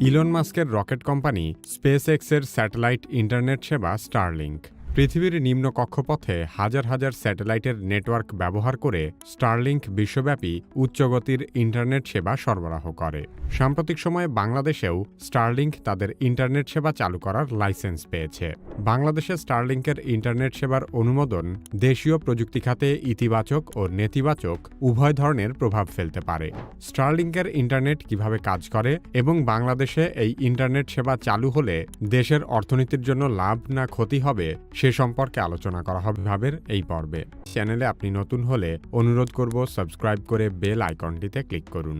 Elon মাস্কের rocket company space এক্সের satellite internet সেবা স্টারলিংক পৃথিবীর নিম্ন কক্ষপথে হাজার হাজার স্যাটেলাইটের নেটওয়ার্ক ব্যবহার করে স্টারলিংক বিশ্বব্যাপী উচ্চগতির ইন্টারনেট সেবা সরবরাহ করে। সাম্প্রতিক সময়ে বাংলাদেশেও স্টারলিংক তাদের ইন্টারনেট সেবা চালু করার লাইসেন্স পেয়েছে। বাংলাদেশে স্টারলিংকের ইন্টারনেট সেবার অনুমোদন দেশীয় প্রযুক্তি খাতে ইতিবাচক ও নেতিবাচক উভয় ধরনের প্রভাব ফেলতে পারে। স্টারলিংকের ইন্টারনেট কীভাবে কাজ করে এবং বাংলাদেশে এই ইন্টারনেট সেবা চালু হলে দেশের অর্থনীতির জন্য লাভ না ক্ষতি হবে, সে সম্পর্কে আলোচনা করা হবে ভাবের এই পর্বে। চ্যানেলে আপনি নতুন হলে অনুরোধ করব সাবস্ক্রাইব করে বেল আইকনটিতে ক্লিক করুন।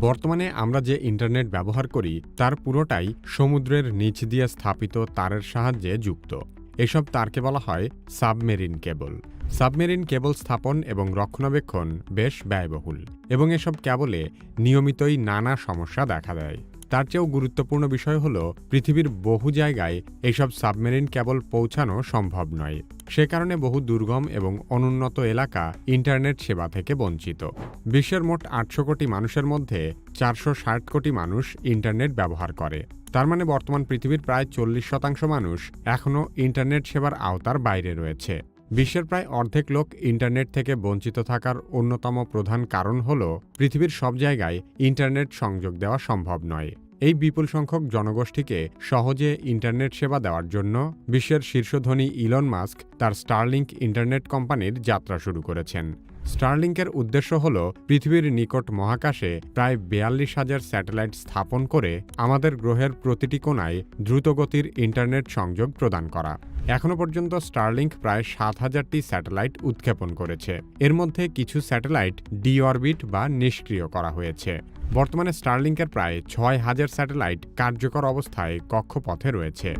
বর্তমানে আমরা যে ইন্টারনেট ব্যবহার করি, তার পুরোটাই সমুদ্রের নিচ দিয়ে স্থাপিত তারের সাহায্যে যুক্ত। এসব তারকে বলা হয় সাবমেরিন কেবল। সাবমেরিন কেবল স্থাপন এবং রক্ষণাবেক্ষণ বেশ ব্যয়বহুল এবং এসব কেবলে নিয়মিতই নানা সমস্যা দেখা দেয়। তার চেয়েও গুরুত্বপূর্ণ বিষয় হল পৃথিবীর বহু জায়গায় এইসব সাবমেরিন কেবল পৌঁছানো সম্ভব নয়। সে কারণে বহু দুর্গম এবং অনুন্নত এলাকা ইন্টারনেট সেবা থেকে বঞ্চিত। বিশ্বের মোট আটশো কোটি মানুষের মধ্যে চারশো ষাট কোটি মানুষ ইন্টারনেট ব্যবহার করে। তার মানে বর্তমান পৃথিবীর প্রায় চল্লিশ শতাংশ মানুষ এখনও ইন্টারনেট সেবার আওতার বাইরে রয়েছে। বিশ্বের প্রায় অর্ধেক লোক ইন্টারনেট থেকে বঞ্চিত থাকার অন্যতম প্রধান কারণ হল পৃথিবীর সব জায়গায় ইন্টারনেট সংযোগ দেওয়া সম্ভব নয়। এই বিপুল সংখ্যক জনগোষ্ঠীকে সহজে ইন্টারনেট সেবা দেওয়ার জন্য বিশ্বের শীর্ষধনী ইলন মাস্ক তার স্টারলিংক ইন্টারনেট কোম্পানির যাত্রা শুরু করেছেন। স্টারলিংকের উদ্দেশ্য হল পৃথিবীর নিকট মহাকাশে প্রায় বেয়াল্লিশ হাজার স্যাটেলাইট স্থাপন করে আমাদের গ্রহের প্রতিটি কোণায় দ্রুতগতির ইন্টারনেট সংযোগ প্রদান করা। এখনও পর্যন্ত স্টারলিংক প্রায় সাত হাজারটি স্যাটেলাইট উৎক্ষেপণ করেছে। এর মধ্যে কিছু স্যাটেলাইট ডিঅরবিট বা নিষ্ক্রিয় করা হয়েছে। বর্তমানে স্টারলিংকের প্রায় ছয় হাজার স্যাটেলাইট কার্যকর অবস্থায় কক্ষপথে রয়েছে।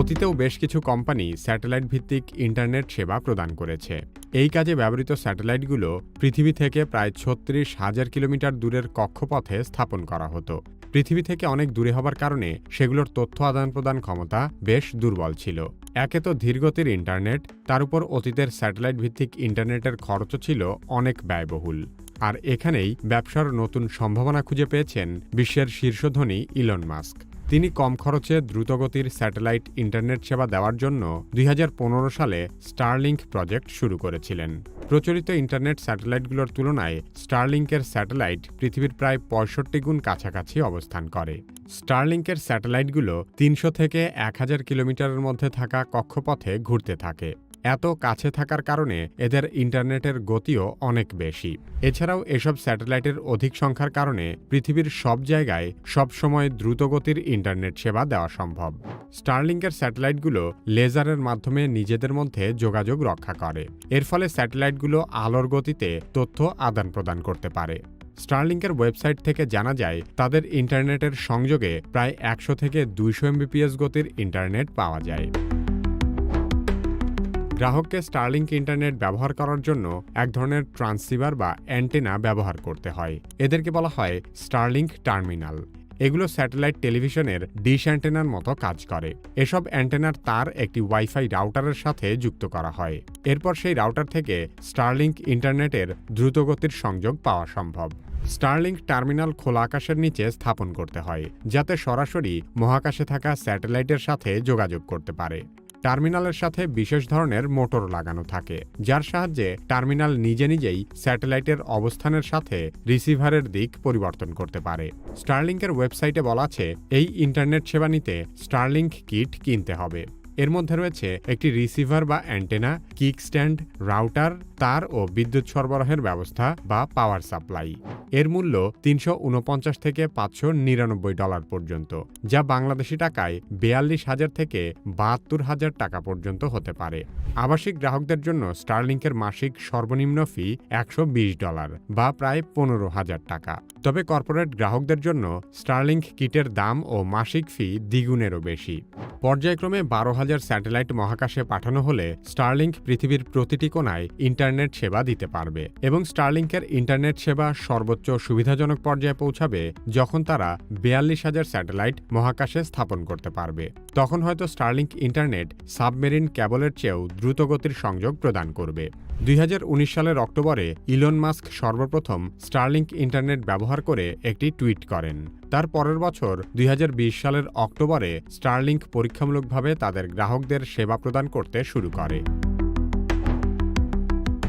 অতীতেও বেশ কিছু কোম্পানি স্যাটেলাইট ভিত্তিক ইন্টারনেট সেবা প্রদান করেছে। এই কাজে ব্যবহৃত স্যাটেলাইটগুলো পৃথিবী থেকে প্রায় ছত্রিশ হাজার কিলোমিটার দূরের কক্ষপথে স্থাপন করা হতো। পৃথিবী থেকে অনেক দূরে হবার কারণে সেগুলোর তথ্য আদান প্রদান ক্ষমতা বেশ দুর্বল ছিল। একে তো ধীরগতির ইন্টারনেট, তার উপর অতীতের স্যাটেলাইট ভিত্তিক ইন্টারনেটের খরচও ছিল অনেক ব্যয়বহুল। আর এখানেই ব্যবসার নতুন সম্ভাবনা খুঁজে পেয়েছেন বিশ্বের শীর্ষধনী ইলন মাস্ক। তিনি কম খরচে দ্রুতগতির স্যাটেলাইট ইন্টারনেট সেবা দেওয়ার জন্য দুই হাজার পনেরো সালে স্টারলিংক প্রজেক্ট শুরু করেছিলেন। প্রচলিত ইন্টারনেট স্যাটেলাইটগুলোর তুলনায় স্টারলিংকের স্যাটেলাইট পৃথিবীর প্রায় পঁয়ষট্টি গুণ কাছাকাছি অবস্থান করে। স্টারলিংকের স্যাটেলাইটগুলো তিনশো থেকে এক হাজার কিলোমিটারের মধ্যে থাকা কক্ষপথে ঘুরতে থাকে। এত কাছে থাকার কারণে এদের ইন্টারনেটের গতিও অনেক বেশি। এছাড়াও এসব স্যাটেলাইটের অধিক সংখ্যার কারণে পৃথিবীর সব জায়গায় সবসময় দ্রুতগতির ইন্টারনেট সেবা দেওয়া সম্ভব। স্টারলিংকের স্যাটেলাইটগুলো লেজারের মাধ্যমে নিজেদের মধ্যে যোগাযোগ রক্ষা করে। এর ফলে স্যাটেলাইটগুলো আলোর গতিতে তথ্য আদান প্রদান করতে পারে। স্টারলিংকের ওয়েবসাইট থেকে জানা যায়, তাদের ইন্টারনেটের সংযোগে প্রায় একশো থেকে দুইশো এমবিপিএস গতির ইন্টারনেট পাওয়া যায়। গ্রাহককে স্টারলিংক ইন্টারনেট ব্যবহার করার জন্য এক ধরনের ট্রান্সসিভার বা অ্যান্টেনা ব্যবহার করতে হয়। এদেরকে বলা হয় স্টারলিংক টার্মিনাল এগুলো স্যাটেলাইট টেলিভিশনের ডিশ অ্যান্টেনার মতো কাজ করে। এসব অ্যান্টেনার তার একটি ওয়াইফাই রাউটারের সাথে যুক্ত করা হয়। এরপর সেই রাউটার থেকে স্টারলিংক ইন্টারনেটের দ্রুতগতির সংযোগ পাওয়া সম্ভব। স্টারলিংক টার্মিনাল খোলা আকাশের নিচে স্থাপন করতে হয়, যাতে সরাসরি মহাকাশে থাকা স্যাটেলাইটের সাথে যোগাযোগ করতে পারে। টার্মিনালের সাথে বিশেষ ধরনের মোটর লাগানো থাকে, যার সাহায্যে টার্মিনাল নিজে নিজেই স্যাটেলাইটের অবস্থানের সাথে রিসিভারের দিক পরিবর্তন করতে পারে। স্টারলিংকের ওয়েবসাইটে বলা আছে, এই ইন্টারনেট সেবা নিতে স্টারলিংক কিট কিনতে হবে। এর মধ্যে রয়েছে একটি রিসিভার বা অ্যান্টেনা কিক স্ট্যান্ড রাউটার, তার ও বিদ্যুৎ সরবরাহের ব্যবস্থা বা পাওয়ার সাপ্লাই। এর মূল্য তিনশো উনপঞ্চাশ থেকে পাঁচশো নিরানব্বই ডলার পর্যন্ত, যা বাংলাদেশি টাকায় বেয়াল্লিশ হাজার থেকে বাহাত্তর হাজার টাকা পর্যন্ত হতে পারে। আবাসিক গ্রাহকদের জন্য স্টারলিংকের মাসিক সর্বনিম্ন ফি একশো বিশ ডলার বা প্রায় পনেরো হাজার টাকা। তবে কর্পোরেট গ্রাহকদের জন্য স্টারলিংক কিটের দাম ও মাসিক ফি দ্বিগুণেরও বেশি। পর্যায়ক্রমে বারো হাজার স্যাটেলাইট মহাকাশে পাঠানো হলে স্টারলিংক পৃথিবীর প্রতিটি কোণায় ইন্টারনেট সেবা দিতে পারবে এবং স্টারলিংকের ইন্টারনেট সেবা সর্বোচ্চ সুবিধাজনক পর্যায়ে পৌঁছাবে যখন তারা বিয়াল্লিশ হাজার স্যাটেলাইট মহাকাশে স্থাপন করতে পারবে। তখন হয়তো স্টারলিংক ইন্টারনেট সাবমেরিন ক্যাবলের চেয়েও দ্রুতগতির সংযোগ প্রদান করবে। দুই হাজার উনিশ সালের অক্টোবরে ইলন মাস্ক সর্বপ্রথম স্টারলিংক ইন্টারনেট ব্যবহার করে একটি টুইট করেন। তার পরের বছর দুই হাজার বিশ সালের অক্টোবরে স্টারলিংক পরীক্ষামূলকভাবে তাদের গ্রাহকদের সেবা প্রদান করতে শুরু করে।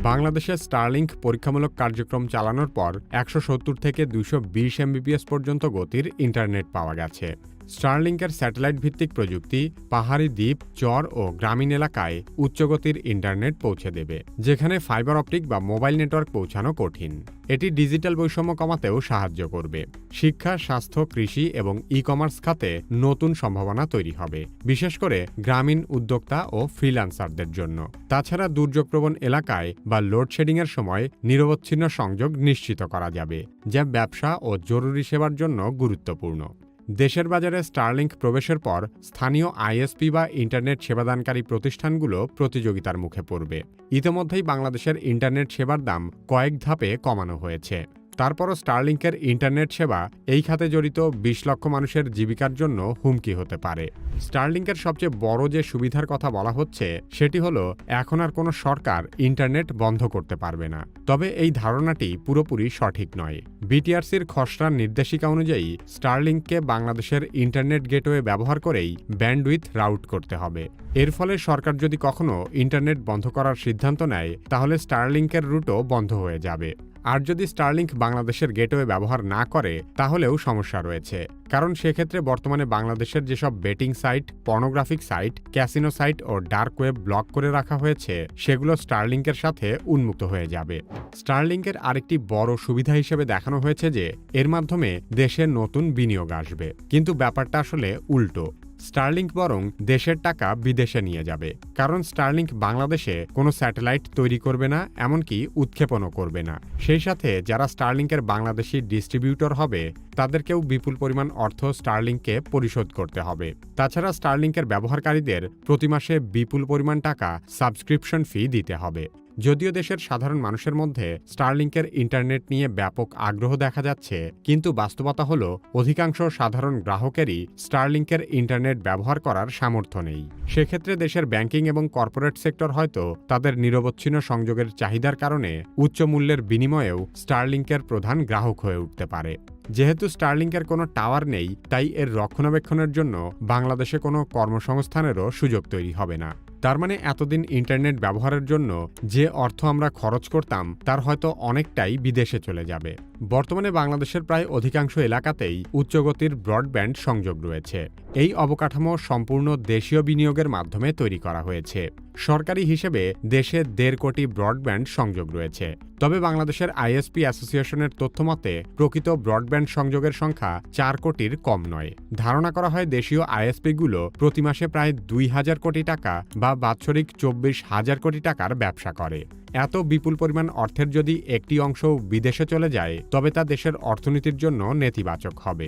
বাংলাদেশে স্টারলিংক পরীক্ষামূলক কার্যক্রম চালানোর পর একশো সত্তর থেকে দুশো বিশ এমবিপিএস পর্যন্ত গতির ইন্টারনেট পাওয়া গেছে। স্টারলিংকের স্যাটেলাইট ভিত্তিক প্রযুক্তি, পাহাড়ি দ্বীপ, চর ও গ্রামীণ এলাকায় উচ্চগতির ইন্টারনেট পৌঁছে দেবে, যেখানে ফাইবার অপটিক বা মোবাইল নেটওয়ার্ক পৌঁছানো কঠিন। এটি ডিজিটাল বৈষম্য কমাতেও সাহায্য করবে। শিক্ষা, স্বাস্থ্য, কৃষি এবং ই কমার্স খাতে নতুন সম্ভাবনা তৈরি হবে, বিশেষ করে গ্রামীণ উদ্যোক্তা ও ফ্রিল্যান্সারদের জন্য। তাছাড়া দুর্যোগপ্রবণ এলাকায় বা লোডশেডিংয়ের সময় নিরবচ্ছিন্ন সংযোগ নিশ্চিত করা যাবে, যা ব্যবসা ও জরুরি সেবার জন্য গুরুত্বপূর্ণ। দেশের বাজারে স্টারলিংক প্রবেশের পর স্থানীয় আইএসপি বা ইন্টারনেট সেবাদানকারী প্রতিষ্ঠানগুলো প্রতিযোগিতার মুখে পড়বে। ইতিমধ্যেই বাংলাদেশের ইন্টারনেট সেবার দাম কয়েক ধাপে কমানো হয়েছে। তারপরও স্টারলিংকের ইন্টারনেট সেবা এই খাতে জড়িত বিশ লক্ষ মানুষের জীবিকার জন্য হুমকি হতে পারে। স্টারলিংকের সবচেয়ে বড় যে সুবিধার কথা বলা হচ্ছে, সেটি হলো এখন আর কোনো সরকার ইন্টারনেট বন্ধ করতে পারবে না। তবে এই ধারণাটি পুরোপুরি সঠিক নয়। বিটিআরসির খসড়ার নির্দেশিকা অনুযায়ী স্টারলিংককে বাংলাদেশের ইন্টারনেট গেটওয়ে ব্যবহার করেই ব্যান্ডউইথ রাউট করতে হবে। এর ফলে সরকার যদি কখনো ইন্টারনেট বন্ধ করার সিদ্ধান্ত নেয়, তাহলে স্টারলিংকের রুটও বন্ধ হয়ে যাবে। আর যদি স্টারলিংক বাংলাদেশের গেটওয়ে ব্যবহার না করে, তাহলেও সমস্যা রয়েছে। কারণ সেক্ষেত্রে বর্তমানে বাংলাদেশের যেসব betting site pornographic site casino site ও ডার্ক ওয়েব ব্লক করে রাখা হয়েছে, সেগুলো স্টারলিংকের সাথে উন্মুক্ত হয়ে যাবে। স্টারলিংকের আরেকটি বড় সুবিধা হিসেবে দেখানো হয়েছে যে, এর মাধ্যমে দেশে নতুন বিনিয়োগ আসবে। কিন্তু ব্যাপারটা আসলে উল্টো। স্টারলিংক বরং দেশের টাকা বিদেশে নিয়ে যাবে। কারণ স্টারলিংক বাংলাদেশে কোনো স্যাটেলাইট তৈরি করবে না, এমনকি উৎক্ষেপণও করবে না। সেই সাথে যারা স্টারলিংকের বাংলাদেশি ডিস্ট্রিবিউটর হবে, তাদেরকেও বিপুল পরিমাণ অর্থ স্টারলিংকে পরিশোধ করতে হবে। তাছাড়া স্টারলিংকের ব্যবহারকারীদের প্রতি মাসে বিপুল পরিমাণ টাকা সাবস্ক্রিপশন ফি দিতে হবে। যদিও দেশের সাধারণ মানুষের মধ্যে স্টারলিংকের ইন্টারনেট নিয়ে ব্যাপক আগ্রহ দেখা যাচ্ছে, কিন্তু বাস্তবতা হল অধিকাংশ সাধারণ গ্রাহকেরই স্টারলিংকের ইন্টারনেট ব্যবহার করার সামর্থ্য নেই। সেক্ষেত্রে দেশের ব্যাংকিং এবং কর্পোরেট সেক্টর হয়তো তাদের নিরবচ্ছিন্ন সংযোগের চাহিদার কারণে উচ্চ মূল্যের বিনিময়েও স্টারলিংকের প্রধান গ্রাহক হয়ে উঠতে পারে। যেহেতু স্টারলিংকের কোনো টাওয়ার নেই, তাই এর রক্ষণাবেক্ষণের জন্য বাংলাদেশে কোনো কর্মসংস্থানেরও সুযোগ তৈরি হবে না। তার মানে এতদিন ইন্টারনেট ব্যবহারের জন্য যে অর্থ আমরা খরচ করতাম, তার হয়তো অনেকটাই বিদেশে চলে যাবে। বর্তমানে বাংলাদেশের প্রায় অধিকাংশ এলাকাতেই উচ্চগতির ব্রডব্যান্ড সংযোগ রয়েছে। এই অবকাঠামো সম্পূর্ণ দেশীয় বিনিয়োগের মাধ্যমে তৈরি করা হয়েছে। সরকারি হিসেবে দেশে দেড় কোটি ব্রডব্যান্ড সংযোগ রয়েছে। তবে বাংলাদেশের আইএসপি অ্যাসোসিয়েশনের তথ্যমতে প্রকৃত ব্রডব্যান্ড সংযোগের সংখ্যা চার কোটির কম নয়। ধারণা করা হয় দেশীয় আইএসপিগুলো প্রতি মাসে প্রায় দুই হাজার কোটি টাকা বা বাৎসরিক চব্বিশ হাজার কোটি টাকার ব্যবসা করে। এত বিপুল পরিমাণ অর্থের যদি একটি অংশ বিদেশে চলে যায়, তবে তা দেশের অর্থনীতির জন্য নেতিবাচক হবে।